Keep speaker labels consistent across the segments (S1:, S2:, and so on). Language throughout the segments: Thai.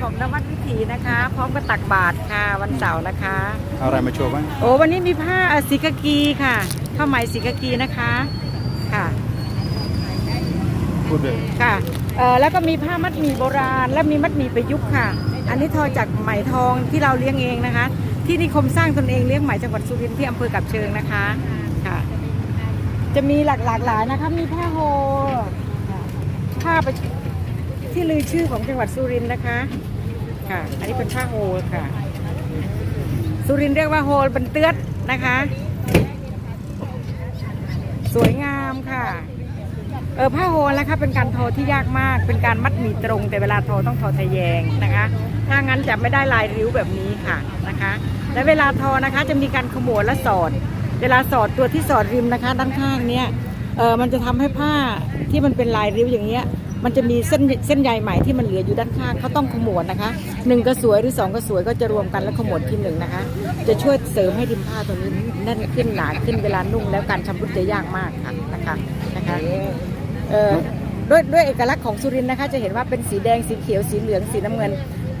S1: ของนวัดวิถีนะคะ พร้อมกับตักบาตรค่ะวันเสาร์นะคะ
S2: เอาอะไรมาโชว์บ้าง
S1: โอ้วันนี้มีผ้าเอ่อสีกากีค่ะผ้าไหมสีกากีนะคะค่ะ
S2: พูดเลย
S1: ค่ะเอ่อแล้วก็มีผ้ามัดหมี่โบราณ และมีมัดหมี่ประยุกต์ค่ะ อันนี้ทอจากไหมทองที่เราเลี้ยงเองนะคะ ที่นิคมสร้างตนเองเลี้ยงไหมจังหวัดสุรินทร์ที่อำเภอกับเชิงนะคะค่ะ จะมีหลากหลากหลายนะคะมีผ้าโฮค่ะผ้าประ ที่ลือชื่อของจังหวัดสุรินทร์นะคะ ค่ะ อันนี้เป็นผ้าโฮลค่ะ สุรินทร์เรียกว่าโฮลบันเตือดนะคะ สวยงามค่ะเออผ้าโฮลนะคะเป็นการทอที่ยากมาก เป็นการมัดหมี่ตรง แต่เวลาทอต้องทอทะแยงนะคะ ถ้างั้นจะไม่ได้ลายริ้วแบบนี้ค่ะนะคะ และเวลาทอนะคะจะมีการขมวดและสอด เวลาสอดตัวที่สอดริมนะคะ ด้านข้างเนี้ยเออมันจะทำให้ผ้าที่มันเป็นลายริ้วอย่างเงี้ย มันจะมีเส้นเส้นใยไหม่ที่มันเหลืออยู่ด้านข้างเขาต้องขมวดนะคะหนึ่งก็สวยหรือสองก็สวยก็จะรวมกันแล้วขมวดทีหนึ่งนะคะ จะช่วยเสริมให้ริมผ้าตัวนี้แน่นขึ้นหนาขึ้นเวลานุ่งแล้วการชำรุดจะยากมากค่ะนะคะนะคะเอ่อด้วยด้วยเอกลักษณ์ของสุรินทร์นะคะ จะเห็นว่าเป็นสีแดงสีเขียวสีเหลืองสีน้ำเงิน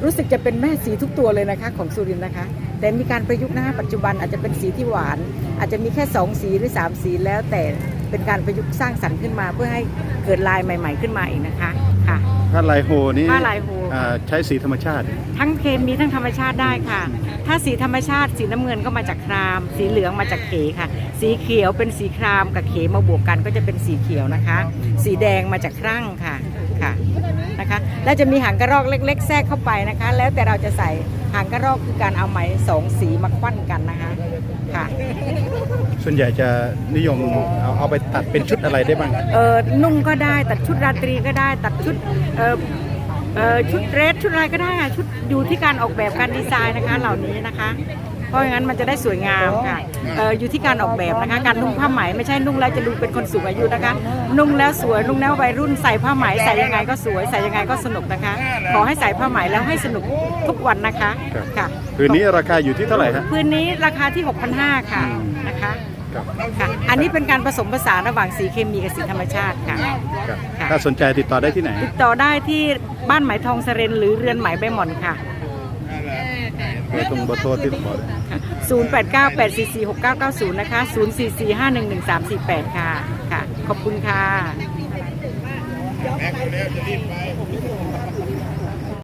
S1: รู้สึกจะเป็นแม่สีทุกตัวเลยนะคะ ของสุรินทร์นะคะ แต่มีการประยุกต์นะคะปัจจุบันอาจจะเป็นสีที่หวาน อาจจะมีแค่ 2 สีหรือ 3 สีแล้วแต่ เป็นการประยุกต์สร้างสรรค์ขึ้นมาเพื่อให้เกิดลายใหม่ ๆ ขึ้นมาอีกนะคะค่ะ
S2: ผ้าลายโฮนี่
S1: ผ้าลายโฮ
S2: อ่าใช้สีธรรมชาติ
S1: ทั้งเคมีทั้งธรรมชาติได้ค่ะ ถ้าสีธรรมชาติสีน้ำเงินก็มาจากคราม สีเหลืองมาจากเขค่ะ สีเขียวเป็นสีครามกับเขมาบวกกันก็จะเป็นสีเขียวนะคะ สีแดงมาจากครั่งค่ะค่ะนะคะ และจะมีหางกระรอกเล็ก ๆ แทรกเข้าไปนะคะ แล้วแต่เราจะใส่ หางกระรอกคือการเอาไหมสองสีมาควันกันนะคะค่ะ
S2: ส่วนใหญ่จะนิยมเอาเอาไปตัดเป็นชุดอะไรได้บ้าง
S1: เออนุ่งก็ได้ตัดชุดราตรีก็ได้ ตัดชุดเออเออชุดเดรสชุดอะไรก็ได้ค่ะชุดอยู่ที่การออกแบบการดีไซน์นะคะเหล่านี้นะคะ ราะอย่างนั้นมันจะได้สวยงามค่ะเอออยู่ที่การออกแบบนะคะ การนุ่งผ้าไหมไม่ใช่นุ่งแล้วจะดูเป็นคนสูงอายุนะคะ นุ่งแล้วสวยนุ่งแล้ววัยรุ่นใส่ผ้าไหมใส่ยังไงก็สวยใส่ยังไงก็สนุกนะคะ ขอให้ใส่ผ้าไหมแล้วให้สนุกทุกวันนะคะ
S2: ครับ
S1: ค่ะ
S2: คืนนี้ราคาอยู่ที่เท่าไหร่ฮะ
S1: พื้นนี้ราคาที่ 6,500ค่ะ
S2: อืม
S1: นะคะ
S2: ครับ
S1: ค่ะอันนี้เป็นการผสมผสานระหว่างสีเคมีกับสีธรรมชาติค่ะ
S2: ครับ
S1: ค่ะ
S2: ถ้าสนใจติดต่อได้ที่ไหน
S1: ติดต่อได้ที่บ้านไหมทองเสเรนหรือเรือนไหมใบหม่อนค่ะ
S2: เบอร์ตรงเบอร์โทรที่ผมบอกเลย
S1: 0898446990 นะคะ 044511348 ค่ะ ค่ะ ขอบคุณค่ะ